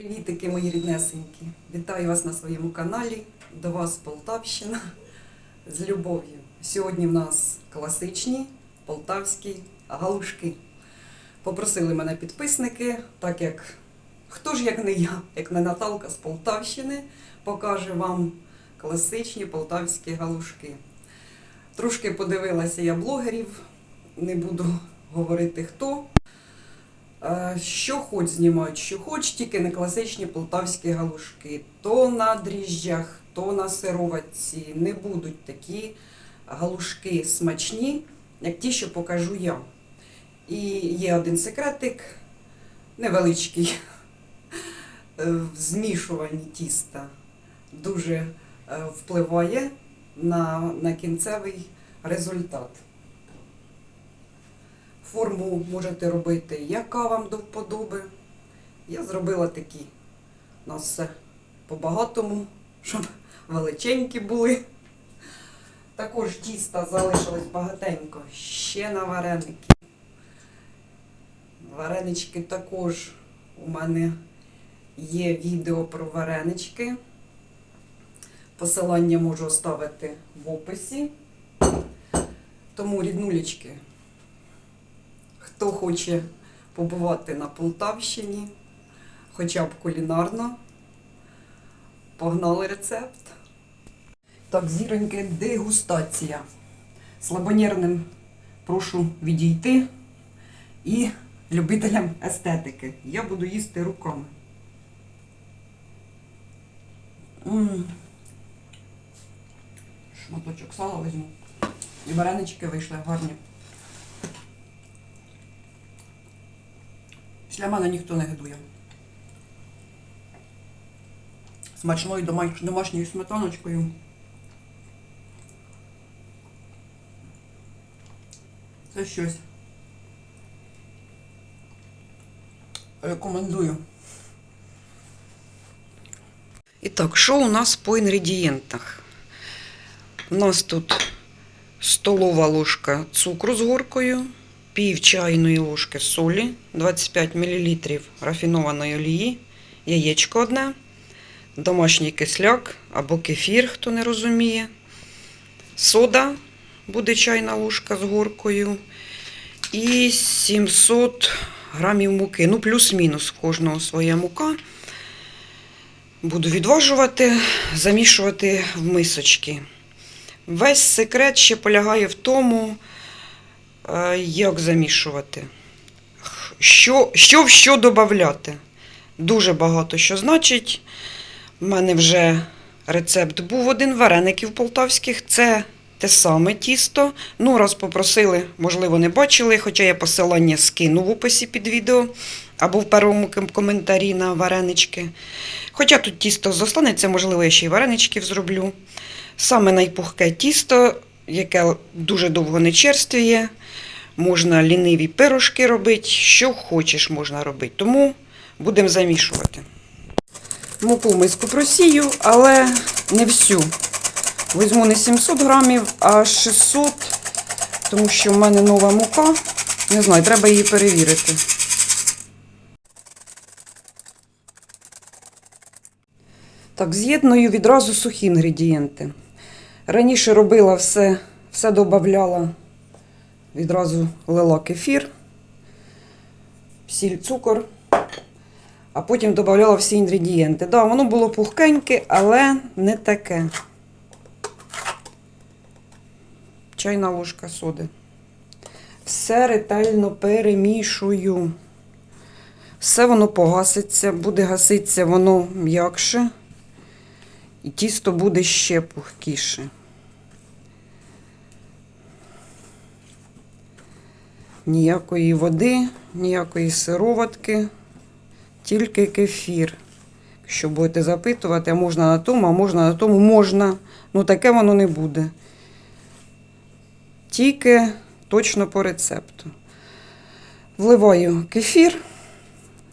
Привітики, мої ріднесенькі! Вітаю вас на своєму каналі. До вас Полтавщина з любов'ю. Сьогодні в нас класичні полтавські галушки. Попросили мене підписники, так як хто ж як не я, як не Наталка з Полтавщини, покаже вам класичні полтавські галушки. Трошки подивилася я блогерів, не буду говорити хто. Е, Що хоч знімають, що хоч, тільки не класичні полтавські галушки. То на дріжджах, то на сироватці не будуть такі галушки смачні, як ті, що покажу я. І є один секретик, невеличкий, е, в змішуванні тіста. Дуже е, впливає на, на кінцевий результат. Форму можете робити, яка вам до вподоби. Я зробила такі. У нас все по-багатому, щоб величенькі були. Також тіста залишилось багатенько. Ще на вареники. Варенички також у мене є відео про варенички. Посилання можу оставити в описі. Тому, ріднулечки, хто хоче побувати на Полтавщині, хоча б кулінарно, погнали рецепт. Так, зіроньки, дегустація. Слабонервним прошу відійти і любителям естетики. Я буду їсти руками. М. Шматочок сала візьму. І варенички вийшли гарні. Після мене ніхто не гидує. Смачною домашньою сметаночкою. Це щось. Рекомендую. І так, що у нас по інгредієнтах? У нас тут столова ложка цукру з горкою, пів чайної ложки солі, 25 мл рафінованої олії, яєчко одне, домашній кисляк або кефір, хто не розуміє, сода буде чайна ложка з горкою і 700 грамів муки. Ну, плюс-мінус кожного своя мука. Буду відважувати, замішувати в мисочки. Весь секрет ще полягає в тому, як замішувати. Що, що в що додати. Дуже багато що значить. У мене вже рецепт був один вареників полтавських. Це те саме тісто. Ну, раз попросили, можливо, не бачили, хоча я посилання скину в описі під відео або в першому коментарі на варенички. Хоча тут тісто зостанеться, можливо, я ще й вареничків зроблю. Саме найпухке тісто, яке дуже довго не черствіє. Можна ліниві пирожки робити, що хочеш можна робити. Тому будемо замішувати. Муку миску просію, але не всю. Візьму не 700 грамів, а 600, тому що в мене нова мука. Не знаю, треба її перевірити. Так, з'єдную відразу сухі інгредієнти. Раніше робила все, все додавала, відразу лила кефір, сіль, цукор, а потім додавала всі інгредієнти. Да, воно було пухкеньке, але не таке. Чайна ложка соди. Все ретельно перемішую. Все воно погаситься, буде гаситися воно м'якше. І тісто буде ще пухкіше. Ніякої води, ніякої сироватки, тільки кефір. Якщо будете запитувати, а можна на тому, а можна на тому, можна. Ну таке воно не буде. Тільки точно по рецепту. Вливаю кефір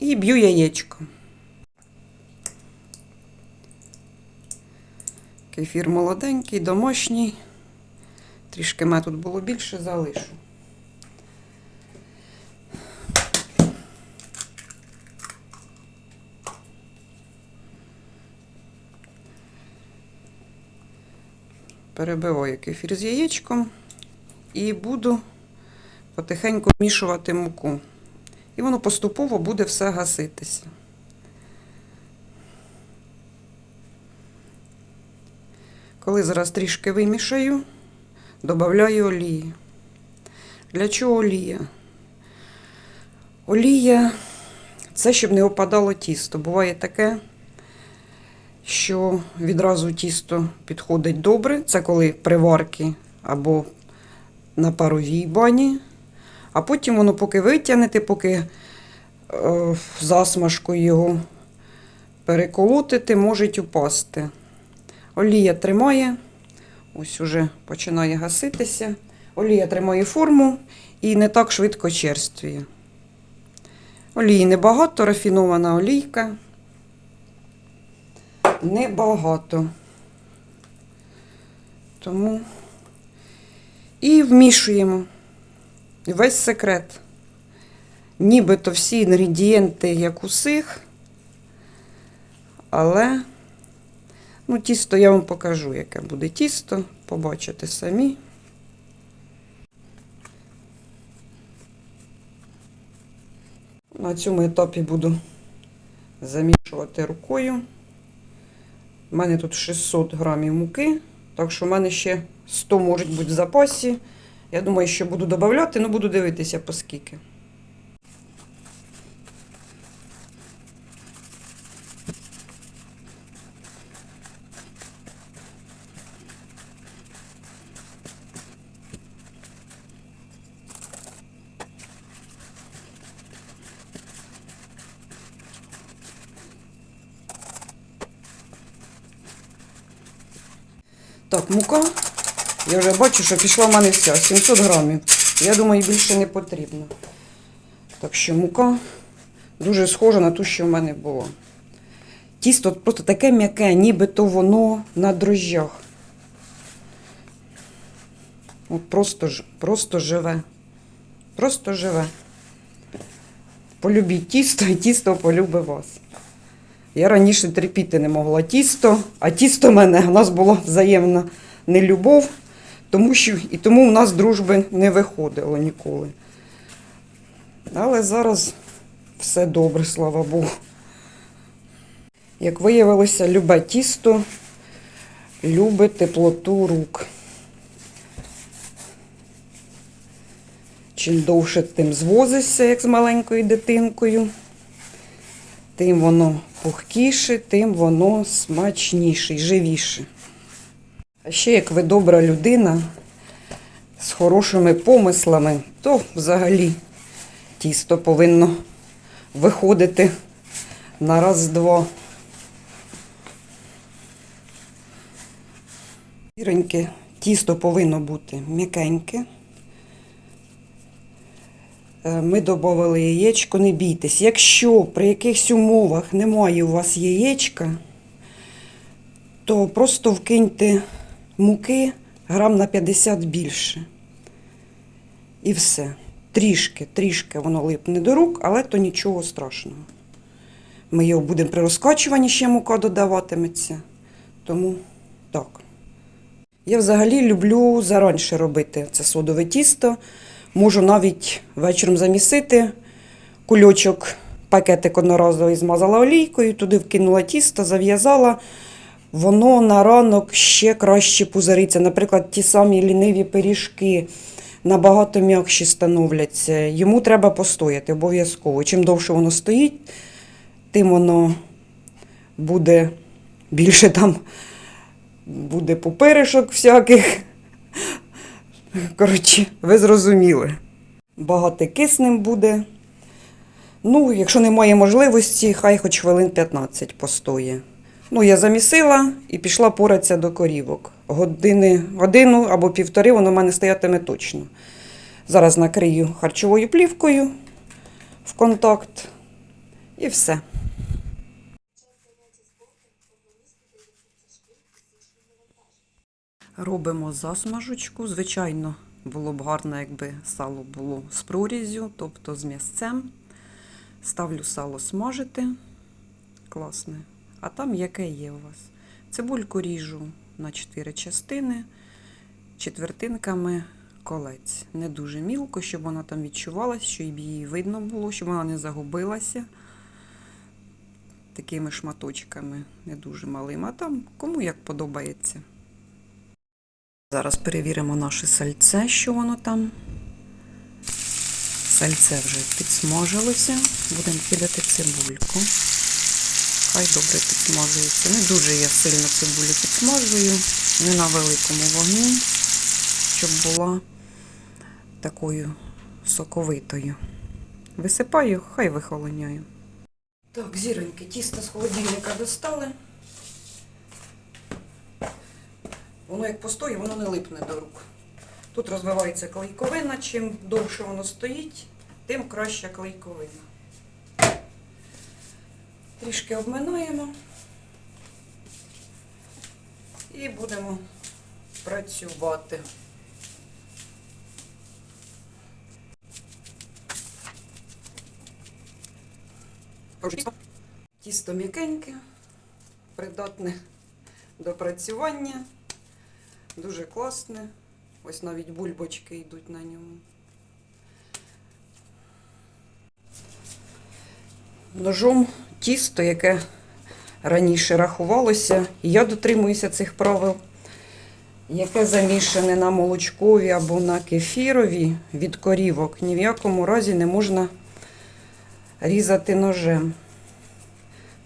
і б'ю яєчко. Кефір молоденький, домашній. Трішки мене тут було більше, залишу. Перебиваю кефір з яєчком і буду потихеньку вмішувати муку. І воно поступово буде все гаситися. Коли зараз трішки вимішаю, додаю олії. Для чого олія? Олія це щоб не опадало тісто. Буває таке, що відразу тісто підходить добре. Це коли при варці або на паровій бані. А потім воно поки витягнете, поки е, засмажкою його переколотити, може упасти. Олія тримає, ось уже починає гаситися. Олія тримає форму і не так швидко черствує. Олії небагато, рафінована олійка. Небагато. Тому і вмішуємо. Весь секрет. Нібито всі інгредієнти, як усіх, але ну, тісто я вам покажу, яке буде тісто, побачите самі. На цьому етапі буду замішувати рукою. У мене тут 600 грамів муки, так що в мене ще 100 можуть бути в запасі. Я думаю, що буду додавати, але буду дивитися по скільки. Так, мука. Я вже бачу, що пішла в мене вся 700 грамів. Я думаю, більше не потрібно. Так що мука дуже схожа на ту, що в мене було. Тісто просто таке м'яке, нібито воно на дрожжах. От просто, просто живе. Просто живе. Полюбіть тісто, і тісто полюбить вас. Я раніше терпіти не могла тісто, а тісто мене у нас була взаємна нелюбов, тому що і тому в нас дружби не виходило ніколи. Але зараз все добре, слава Богу. Як виявилося, любе тісто любить теплоту рук. Чим довше тим звозишся, як з маленькою дитинкою, тим воно пухкіше, тим воно смачніше і живіше. А ще як ви добра людина з хорошими помислами, то взагалі тісто повинно виходити на раз-два. Сіреньке тісто повинно бути м'якеньке. Е, Ми додали яєчко, не бійтесь. Якщо при якихось умовах немає у вас яєчка, то просто вкиньте муки грам на 50 більше. І все. Трішки, трішки воно липне до рук, але то нічого страшного. Ми його будемо при розкачуванні ще мука додаватиметься. Тому так. Я взагалі люблю заранше робити це содове тісто. Можу навіть вечором замісити кульочок, пакетик одноразовий змазала олійкою, туди вкинула тісто, зав'язала. Воно на ранок ще краще пузариться. Наприклад, ті самі ліниві пиріжки набагато м'якші становляться. Йому треба постояти обов'язково. Чим довше воно стоїть, тим воно буде більше там буде пупиришок всяких. Коротше, ви зрозуміли. Багато киснем буде. Ну, якщо немає можливості, хай хоч хвилин 15 постоє. Ну, я замісила і пішла поратися до корівок. Години, годину або півтори воно в мене стоятиме точно. Зараз накрию харчовою плівкою в контакт і все. Робимо засмажечку. Звичайно, було б гарно, якби сало було з прорізю, тобто з м'ясцем. Ставлю сало смажити. Класне. А там яке є у вас? Цибульку ріжу на 4 частини. четвертинками колець. Не дуже мілко, щоб вона там відчувалась, щоб її видно було, щоб вона не загубилася. Такими шматочками, не дуже малими, а там кому як подобається. Зараз перевіримо наше сальце, що воно там. Сальце вже підсмажилося. Будемо кидати цибульку. Хай добре підсмажується. Не дуже я сильно цибулю підсмажую, не на великому вогні, щоб була такою соковитою. Висипаю, хай вихолоняє. Так, зіроньки, тісто з холодильника достали. Воно як постоїть, воно не липне до рук. Тут розвивається клейковина. Чим довше воно стоїть, тим краща клейковина. Трішки обминаємо і будемо працювати. Тісто. М'якеньке, придатне до працювання, дуже класне. Ось навіть бульбочки йдуть на ньому. Ножом тісто, яке раніше рахувалося, і я дотримуюся цих правил, яке замішане на молочкові або на кефірові від корівок, ні в якому разі не можна різати ножем.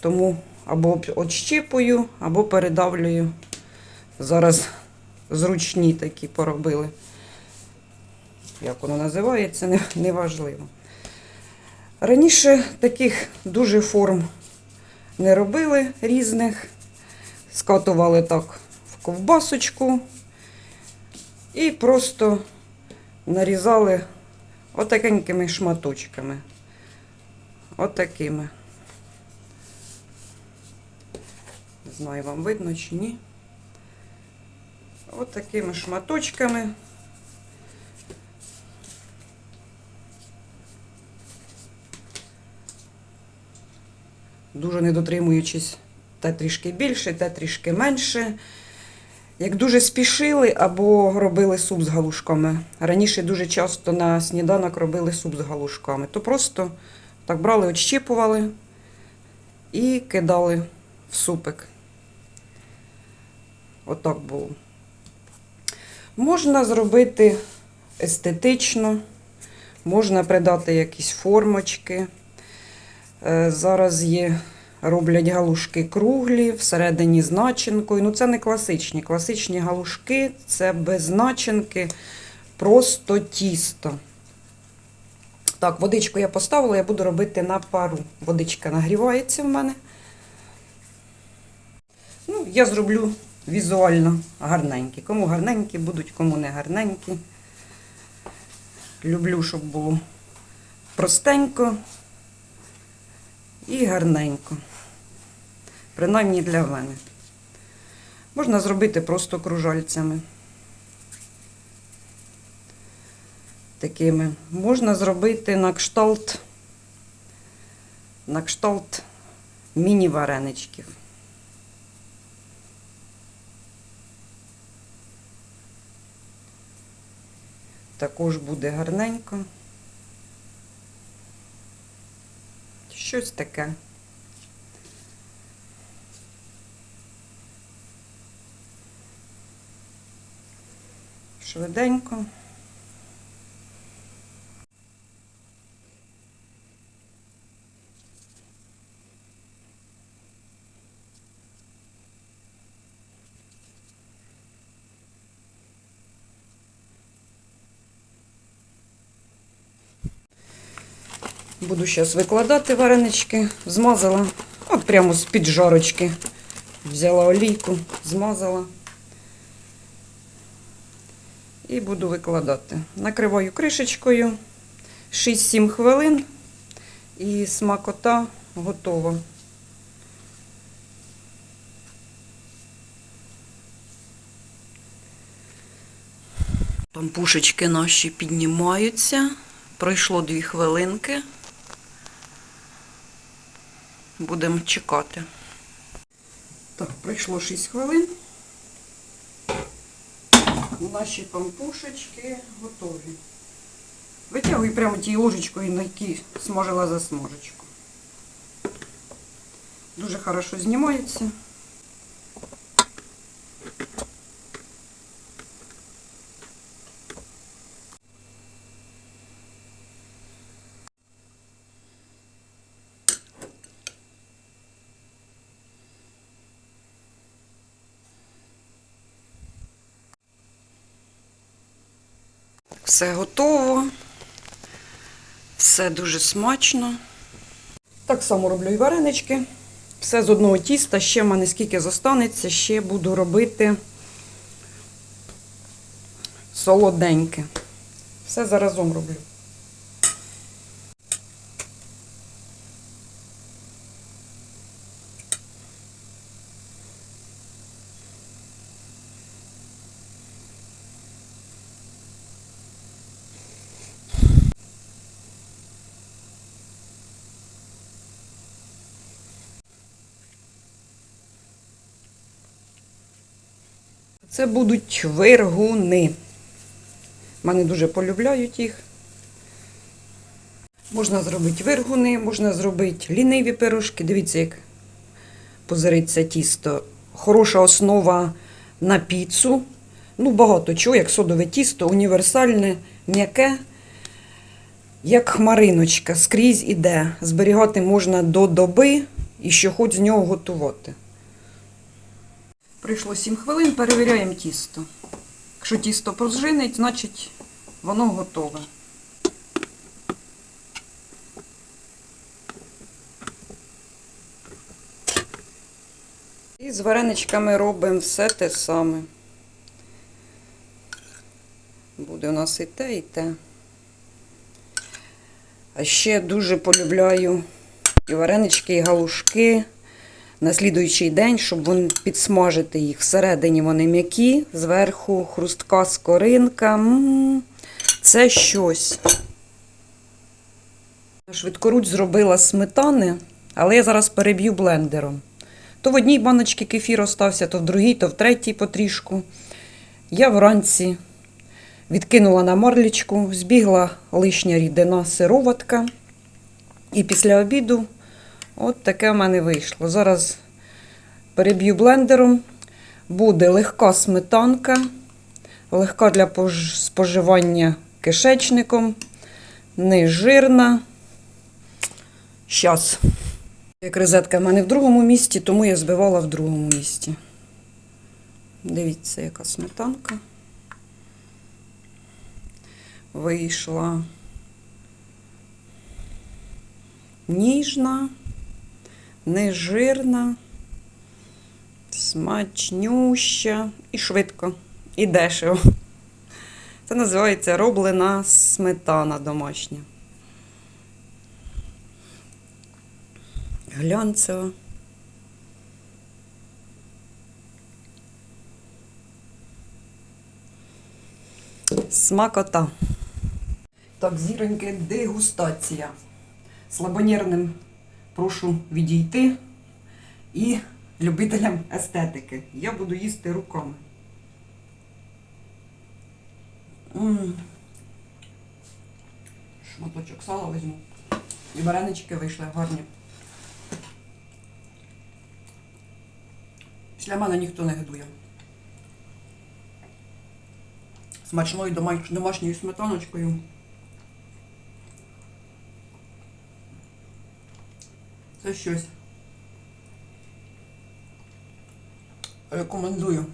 Тому або отщіпую, або передавлюю. Зараз зручні такі поробили. Як воно називається, не- неважливо. Раніше таких дуже форм не робили різних. Скатували так в ковбасочку і просто нарізали отакенькими шматочками. Отакими. Не знаю, вам видно чи ні. Отакими шматочками. Дуже не дотримуючись те трішки більше, те трішки менше. Як дуже спішили або робили суп з галушками. Раніше дуже часто на сніданок робили суп з галушками, то просто так брали, отщіпували і кидали в супик. Отак було. Можна зробити естетично, можна придати якісь формочки. Е, Зараз є, роблять галушки круглі, всередині з начинкою. Ну, це не класичні. Класичні галушки це без начинки, просто тісто. Так, водичку я поставила, я буду робити на пару. Водичка нагрівається в мене. Ну, я зроблю візуально гарненькі. Кому гарненькі будуть, кому не гарненькі. Люблю, щоб було простенько і гарненько. Принаймні для мене. Можна зробити просто кружальцями. Такими. Можна зробити на кшталт, на кшталт міні-вареничків. Також буде гарненько. Щось таке. Швиденько. Буду зараз викладати варенички. Змазала. От прямо з під жарочки. Взяла олійку, змазала. І буду викладати. Накриваю кришечкою 6-7 хвилин. І смакота готова. Пампушечки наші піднімаються. Пройшло 2 хвилинки. Будемо чекати. Так, пройшло 6 хвилин. наші пампушечки готові. Витягую прямо тією ложечкою, на якій смажила за смажечку. Дуже хорошо знімається. Все готово. Все дуже смачно. Так само роблю і варенички. Все з одного тіста. Ще в мене скільки зостанеться, ще буду робити солоденьке. Все заразом роблю. Це будуть виргуни. Мене дуже полюбляють їх. Можна зробити виргуни, можна зробити ліниві пирожки. Дивіться, як позириться тісто. Хороша основа на піцу. Ну, багато чого, як содове тісто, універсальне, м'яке, як хмариночка, скрізь іде. Зберігати можна до доби і що хоч з нього готувати. Прийшло 7 хвилин, перевіряємо тісто. Якщо тісто прозжинить, значить воно готове. І з вареничками робимо все те саме. Буде у нас і те, і те. А ще дуже полюбляю і варенички, і галушки на слідуючий день, щоб вон підсмажити їх. Всередині вони м'які, зверху хрустка скоринка. Це щось. Швидкоруч зробила сметани, але я зараз переб'ю блендером. То в одній баночці кефір остався, то в другій, то в третій потрішку. Я вранці відкинула на марлічку, збігла лишня рідина сироватка. І після обіду От таке в мене вийшло. Зараз переб'ю блендером. Буде легка сметанка, легка для споживання кишечником, не жирна. Щас. Як розетка в мене в другому місці, тому я збивала в другому місці. Дивіться, яка сметанка. Вийшла ніжна нежирна, смачнюща і швидко, і дешево. Це називається роблена сметана домашня. Глянцева. Смакота. Так, зіроньки, дегустація. Слабонервним прошу відійти і любителям естетики. Я буду їсти руками. Шматочок сала візьму. І варенички вийшли гарні. Після мене ніхто не годує. Смачною домашньою сметаночкою. Це щось. Рекомендую.